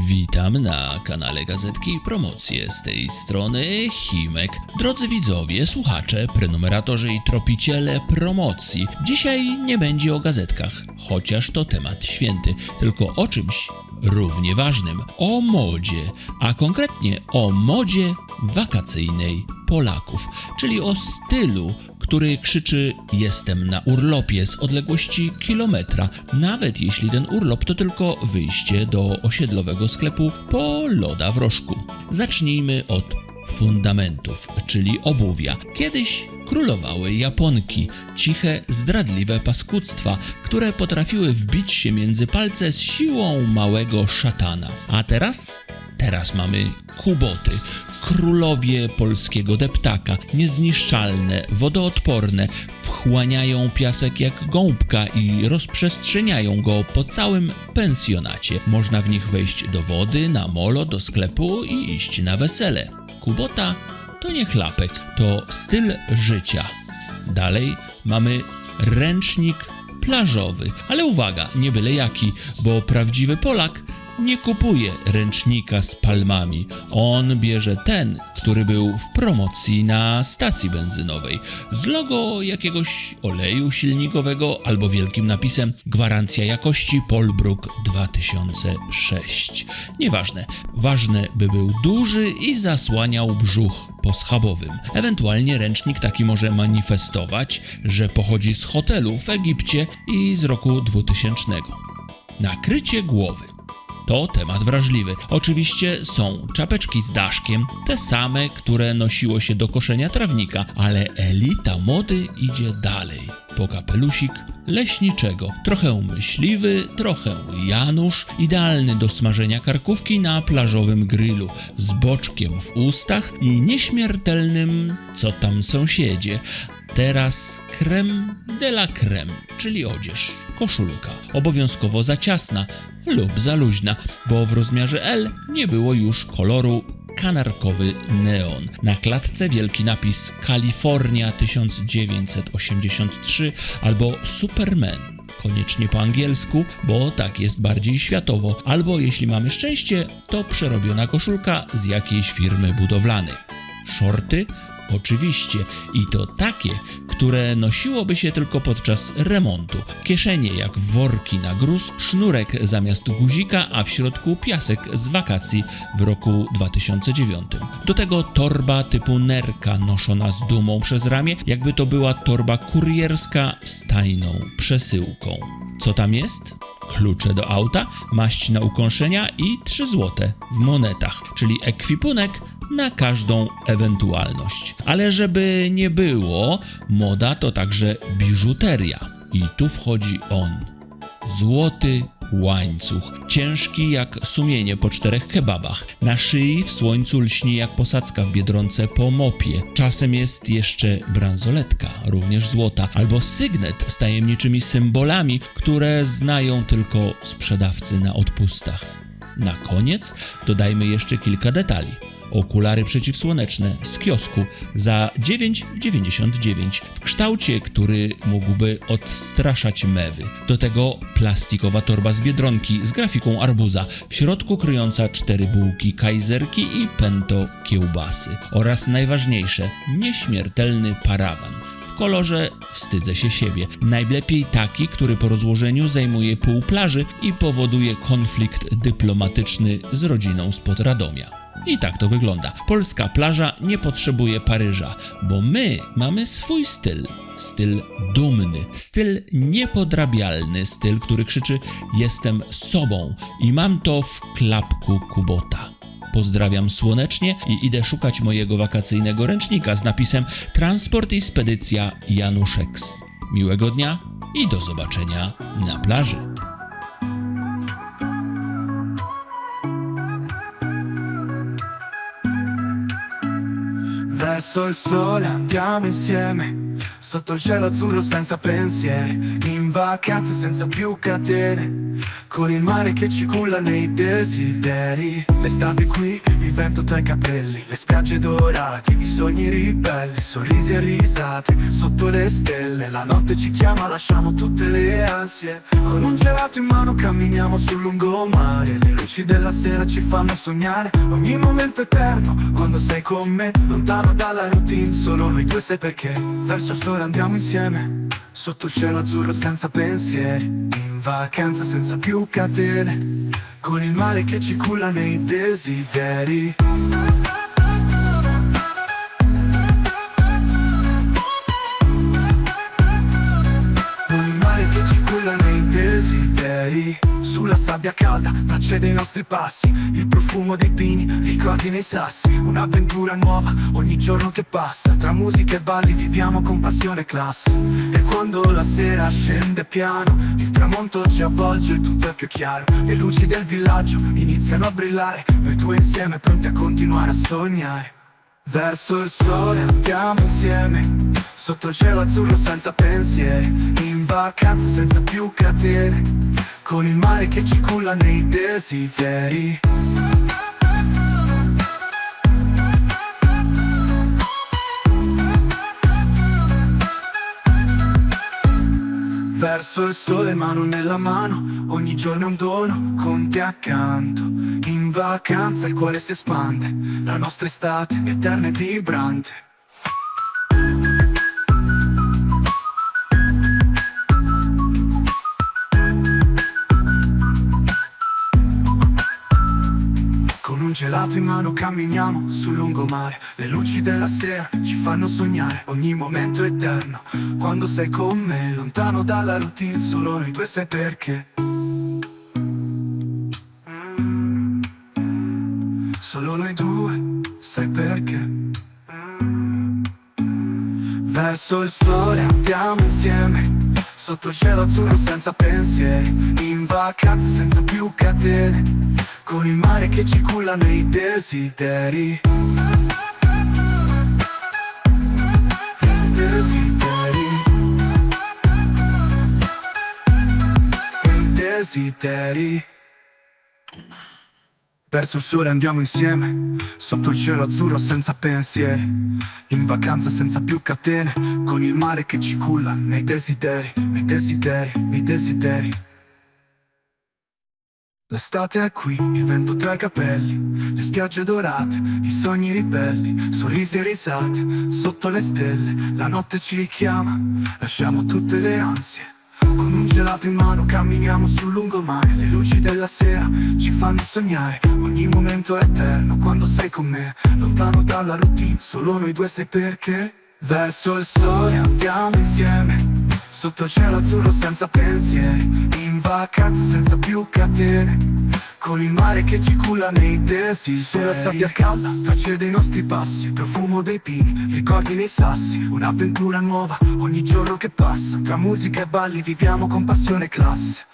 Witam na kanale Gazetki i Promocje. Z tej strony Himek. Drodzy widzowie, słuchacze, prenumeratorzy i tropiciele promocji. Dzisiaj nie będzie o gazetkach, chociaż to temat święty, tylko o czymś równie ważnym. O modzie, a konkretnie o modzie wakacyjnej Polaków, czyli o stylu, który krzyczy jestem na urlopie z odległości kilometra, nawet jeśli ten urlop to tylko wyjście do osiedlowego sklepu po loda w rożku. Zacznijmy od fundamentów, czyli obuwia. Kiedyś królowały Japonki, ciche, zdradliwe paskudztwa, które potrafiły wbić się między palce z siłą małego szatana. A teraz? Teraz mamy kuboty, królowie polskiego deptaka, niezniszczalne, wodoodporne, wchłaniają piasek jak gąbka i rozprzestrzeniają go po całym pensjonacie. Można w nich wejść do wody, na molo, do sklepu i iść na wesele. Kubota to nie klapek, to styl życia. Dalej mamy ręcznik plażowy. Ale uwaga, nie byle jaki, bo prawdziwy Polak nie kupuje ręcznika z palmami. On bierze ten, który był w promocji na stacji benzynowej, z logo jakiegoś oleju silnikowego albo wielkim napisem Gwarancja jakości Polbruk 2006. Nieważne, ważne by był duży i zasłaniał brzuch poschabowym. Ewentualnie ręcznik taki może manifestować, że pochodzi z hotelu w Egipcie i z roku 2000. Nakrycie głowy. To temat wrażliwy. Oczywiście są czapeczki z daszkiem, te same, które nosiło się do koszenia trawnika, ale elita mody idzie dalej. Po kapelusik leśniczego, trochę myśliwy, trochę Janusz, idealny do smażenia karkówki na plażowym grillu, z boczkiem w ustach i nieśmiertelnym co tam sąsiedzie. Teraz creme de la creme, czyli odzież, koszulka, obowiązkowo za ciasna lub za luźna, bo w rozmiarze L nie było już koloru kanarkowy neon. Na klatce wielki napis Kalifornia 1983 albo Superman. Koniecznie po angielsku, bo tak jest bardziej światowo, albo jeśli mamy szczęście, to przerobiona koszulka z jakiejś firmy budowlanej. Shorty Oczywiście, i to takie, które nosiłoby się tylko podczas remontu. Kieszenie jak worki na gruz, sznurek zamiast guzika, a w środku piasek z wakacji w roku 2009. Do tego torba typu nerka noszona z dumą przez ramię, jakby to była torba kurierska z tajną przesyłką. Co tam jest? Klucze do auta, maść na ukąszenia i 3 złote w monetach, czyli ekwipunek na każdą ewentualność. Ale żeby nie było, moda to także biżuteria. I tu wchodzi on. Złoty łańcuch, ciężki jak sumienie po czterech kebabach. Na szyi w słońcu lśni jak posadzka w biedronce po mopie. Czasem jest jeszcze bransoletka, również złota, albo sygnet z tajemniczymi symbolami, które znają tylko sprzedawcy na odpustach. Na koniec dodajmy jeszcze kilka detali. Okulary przeciwsłoneczne z kiosku za 9,99 w kształcie, który mógłby odstraszać mewy. Do tego plastikowa torba z biedronki z grafiką arbuza, w środku kryjąca cztery bułki kajzerki i pęto kiełbasy. Oraz najważniejsze, nieśmiertelny parawan w kolorze wstydzę się siebie. Najlepiej taki, który po rozłożeniu zajmuje pół plaży i powoduje konflikt dyplomatyczny z rodziną spod Radomia. I tak to wygląda. Polska plaża nie potrzebuje Paryża, bo my mamy swój styl. Styl dumny, styl niepodrabialny, styl, który krzyczy: Jestem sobą i mam to w klapku Kubota. Pozdrawiam słonecznie i idę szukać mojego wakacyjnego ręcznika z napisem Transport i spedycja Januszeks. Miłego dnia i do zobaczenia na plaży. Verso il sole andiamo insieme, Sotto il cielo azzurro senza pensieri In vacanza senza più catene Con il mare che ci culla nei desideri. L'estate qui, il vento tra i capelli Le spiagge dorate, i sogni ribelli Sorrisi e risate, sotto le stelle. La notte ci chiama, lasciamo tutte le ansie. Con un gelato in mano camminiamo sul lungomare. Le luci della sera ci fanno sognare Ogni momento eterno, quando sei con me Lontano dalla routine, solo noi due sai perché? Verso il sole andiamo insieme Sotto il cielo azzurro senza pensieri In vacanza senza più catene Con il mare che ci culla nei desideri sabbia calda, tracce dei nostri passi. Il profumo dei pini, ricordi nei sassi. Un'avventura nuova ogni giorno che passa. Tra musica e balli viviamo con passione e classe. E quando la sera scende piano Il tramonto ci avvolge, tutto è più chiaro. Le luci del villaggio iniziano a brillare Noi due insieme pronti a continuare a sognare. Verso il sole andiamo insieme Sotto il cielo azzurro senza pensieri In vacanza senza più catene Con il mare che ci culla nei desideri. Verso il sole mano nella mano Ogni giorno è un dono con te accanto. In vacanza il cuore si espande La nostra estate eterna e vibrante un gelato in mano camminiamo sul lungomare. Le luci della sera ci fanno sognare Ogni momento eterno. Quando sei con me Lontano dalla routine Solo noi due sai perché? Solo noi due sai perché? Verso il sole andiamo insieme Sotto il cielo azzurro senza pensieri In vacanza senza più catene Con il mare che ci culla nei desideri. Desideri. Desideri Verso il sole andiamo insieme, sotto il cielo azzurro senza pensieri, in vacanza senza più catene, con il mare che ci culla nei desideri, nei desideri, nei desideri. L'estate è qui, il vento tra i capelli, le spiagge dorate, i sogni ribelli, sorrisi e risate, sotto le stelle, la notte ci richiama, lasciamo tutte le ansie. Con un gelato in mano camminiamo sul lungomare. Le luci della sera ci fanno sognare. Ogni momento è eterno quando sei con me. Lontano dalla routine, solo noi due sai perché. Verso il sole andiamo insieme. Sotto il cielo azzurro senza pensieri. In vacanza senza più catene con il mare che ci culla nei desideri Sulla sabbia calda, tracce dei nostri passi Profumo dei pini, ricordi nei sassi Un'avventura nuova ogni giorno che passa. Tra musica e balli viviamo con passione e classe